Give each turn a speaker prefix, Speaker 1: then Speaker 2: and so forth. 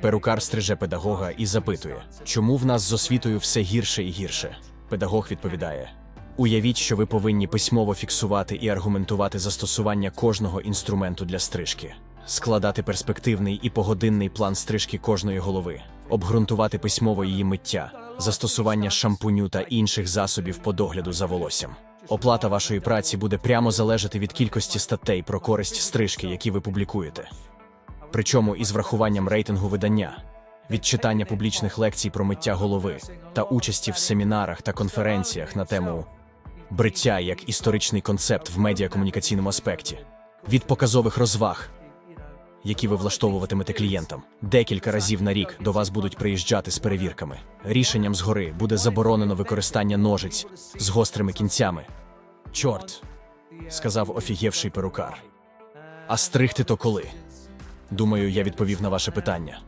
Speaker 1: Перукар стриже педагога і запитує, чому в нас з освітою все гірше і гірше. Педагог відповідає: Уявіть, що ви повинні письмово фіксувати і аргументувати застосування кожного інструменту для стрижки, складати перспективний і погодинний план стрижки кожної голови, обґрунтувати письмово її миття, застосування шампуню та інших засобів по догляду за волоссям. Оплата вашої праці буде прямо залежати від кількості статей про користь стрижки, які ви публікуєте. Причому із врахуванням рейтингу видання, від читання публічних лекцій про миття голови та участі в семінарах та конференціях на тему бриття як історичний концепт в медіакомунікаційному аспекті, від показових розваг, які ви влаштовуватимете клієнтам. Декілька разів на рік до вас будуть приїжджати з перевірками. Рішенням згори буде заборонено використання ножиць з гострими кінцями. Чорт, сказав офігівший перукар. А стригти то коли? Думаю, я відповів на ваше питання.